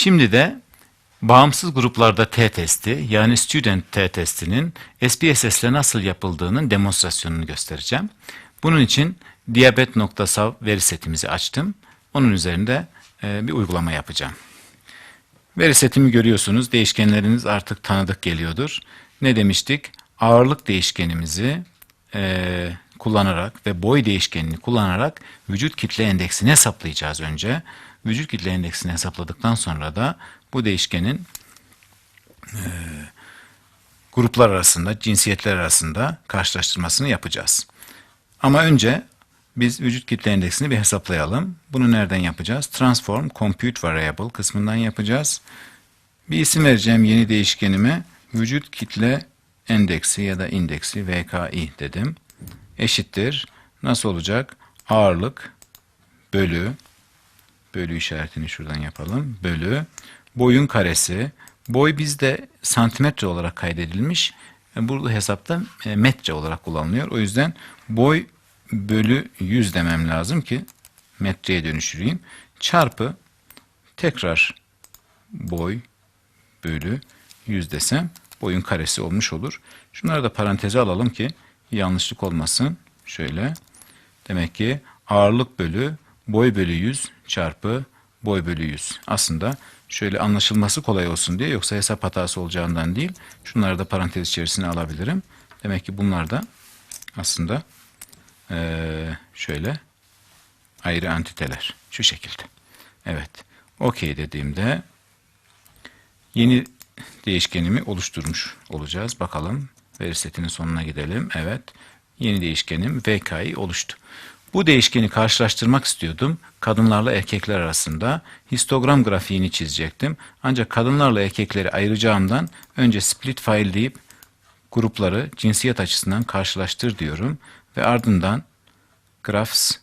Şimdi de bağımsız gruplarda t-testi yani student t-testinin SPSS ile nasıl yapıldığının demonstrasyonunu göstereceğim. Bunun için diyabet.sav veri setimizi açtım. Onun üzerinde e, bir uygulama yapacağım. Veri setimi görüyorsunuz. Değişkenleriniz artık tanıdık geliyordur. Ne demiştik? Ağırlık değişkenimizi e, kullanarak ve boy değişkenini kullanarak vücut kitle endeksini hesaplayacağız önce. Vücut kitle endeksini hesapladıktan sonra da bu değişkenin e, gruplar arasında, cinsiyetler arasında karşılaştırmasını yapacağız. Ama önce biz vücut kitle endeksini bir hesaplayalım. Bunu nereden yapacağız? Transform Compute Variable kısmından yapacağız. Bir isim vereceğim yeni değişkenime. Vücut kitle endeksi ya da indeksi VKI dedim. Eşittir. Nasıl olacak? Ağırlık bölü bölü işaretini şuradan yapalım. Bölü boyun karesi. Boy bizde santimetre olarak kaydedilmiş. Burada hesapta e, metre olarak kullanılıyor. O yüzden boy bölü 100 demem lazım ki metreye dönüştüreyim. Çarpı tekrar boy bölü 100 desem boyun karesi olmuş olur. Şunları da paranteze alalım ki yanlışlık olmasın. Şöyle. Demek ki ağırlık bölü boy bölü 100 çarpı boy bölü 100. Aslında şöyle anlaşılması kolay olsun diye yoksa hesap hatası olacağından değil. Şunları da parantez içerisine alabilirim. Demek ki bunlar da aslında ee, şöyle ayrı antiteler. Şu şekilde. Evet. OK dediğimde yeni değişkenimi oluşturmuş olacağız. Bakalım veri setinin sonuna gidelim. Evet. Yeni değişkenim VK'yi oluştu. Bu değişkeni karşılaştırmak istiyordum. Kadınlarla erkekler arasında histogram grafiğini çizecektim. Ancak kadınlarla erkekleri ayıracağımdan önce split file deyip grupları cinsiyet açısından karşılaştır diyorum. Ve ardından graphs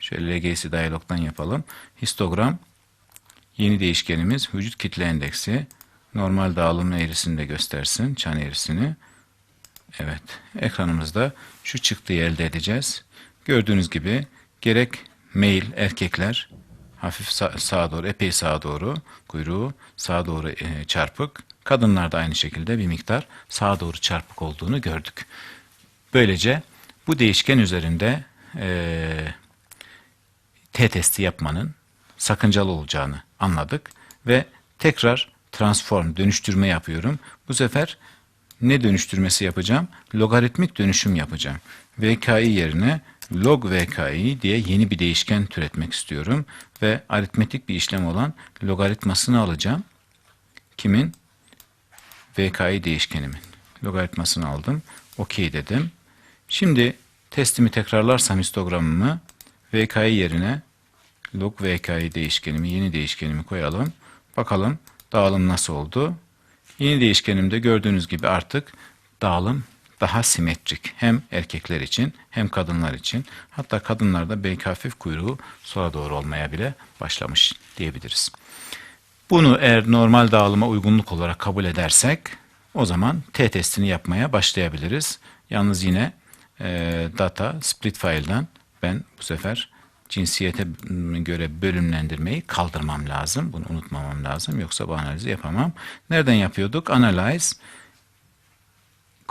şöyle LGS diyalogdan yapalım. Histogram yeni değişkenimiz vücut kitle endeksi normal dağılım eğrisini de göstersin. Çan eğrisini. Evet. Ekranımızda şu çıktıyı elde edeceğiz. Gördüğünüz gibi gerek male erkekler hafif sağ, sağa doğru, epey sağa doğru kuyruğu sağa doğru e, çarpık. Kadınlar da aynı şekilde bir miktar sağa doğru çarpık olduğunu gördük. Böylece bu değişken üzerinde e, t-testi yapmanın sakıncalı olacağını anladık ve tekrar transform dönüştürme yapıyorum. Bu sefer ne dönüştürmesi yapacağım? Logaritmik dönüşüm yapacağım. VKI yerine log VKI diye yeni bir değişken türetmek istiyorum ve aritmetik bir işlem olan logaritmasını alacağım. Kimin? VKI değişkenimin. Logaritmasını aldım. OK dedim. Şimdi testimi tekrarlarsam histogramımı VKI yerine log VKI değişkenimi, yeni değişkenimi koyalım. Bakalım dağılım nasıl oldu? Yeni değişkenimde gördüğünüz gibi artık dağılım daha simetrik. Hem erkekler için hem kadınlar için. Hatta kadınlarda belki hafif kuyruğu sola doğru olmaya bile başlamış diyebiliriz. Bunu eğer normal dağılıma uygunluk olarak kabul edersek o zaman T testini yapmaya başlayabiliriz. Yalnız yine e, data split file'dan ben bu sefer cinsiyete göre bölümlendirmeyi kaldırmam lazım. Bunu unutmamam lazım. Yoksa bu analizi yapamam. Nereden yapıyorduk? Analyze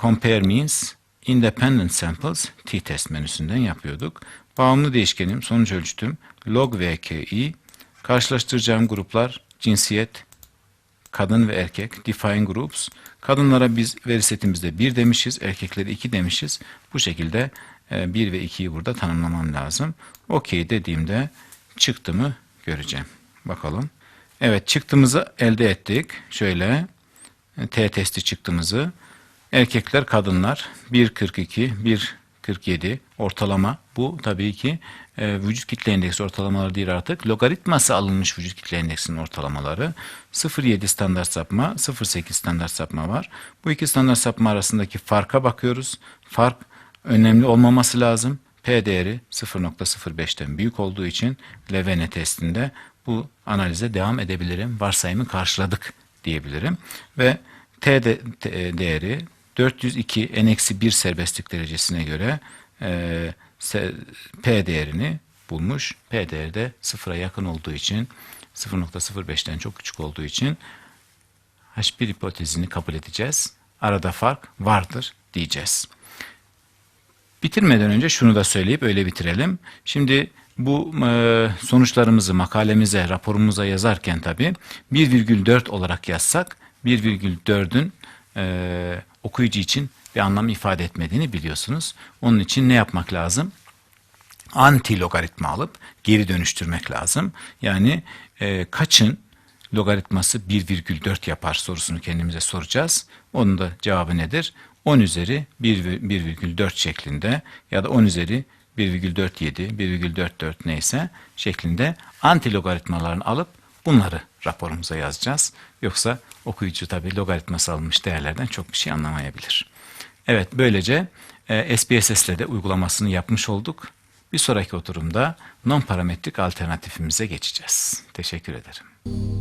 Compare Means Independent Samples t-test menüsünden yapıyorduk. Bağımlı değişkenim, sonuç ölçütüm, log vki, karşılaştıracağım gruplar, cinsiyet, kadın ve erkek, define groups. Kadınlara biz veri setimizde 1 demişiz, erkeklere 2 demişiz. Bu şekilde 1 e, ve 2'yi burada tanımlamam lazım. OK dediğimde çıktımı göreceğim. Bakalım. Evet çıktımızı elde ettik. Şöyle T testi çıktımızı. Erkekler, kadınlar 1.42, 1.47 ortalama. Bu tabii ki e, vücut kitle endeksi ortalamaları değil artık. Logaritması alınmış vücut kitle endeksinin ortalamaları. 0.7 standart sapma, 0.8 standart sapma var. Bu iki standart sapma arasındaki farka bakıyoruz. Fark önemli olmaması lazım. P değeri 0.05'ten büyük olduğu için Levene testinde bu analize devam edebilirim. Varsayımı karşıladık diyebilirim. Ve T, de, T değeri 402 n-1 serbestlik derecesine göre e, P değerini bulmuş. P değeri de sıfıra yakın olduğu için 0.05'ten çok küçük olduğu için H1 hipotezini kabul edeceğiz. Arada fark vardır diyeceğiz. Bitirmeden önce şunu da söyleyip öyle bitirelim. Şimdi bu e, sonuçlarımızı makalemize, raporumuza yazarken tabi 1,4 olarak yazsak 1,4'ün e, okuyucu için bir anlam ifade etmediğini biliyorsunuz. Onun için ne yapmak lazım? Anti logaritma alıp geri dönüştürmek lazım. Yani e, kaçın logaritması 1,4 yapar sorusunu kendimize soracağız. Onun da cevabı nedir? 10 üzeri 1,4 şeklinde ya da 10 üzeri 1,47, 1,44 neyse şeklinde anti logaritmalarını alıp bunları raporumuza yazacağız. Yoksa okuyucu tabi logaritması alınmış değerlerden çok bir şey anlamayabilir. Evet böylece e, SPSS ile de uygulamasını yapmış olduk. Bir sonraki oturumda non parametrik alternatifimize geçeceğiz. Teşekkür ederim.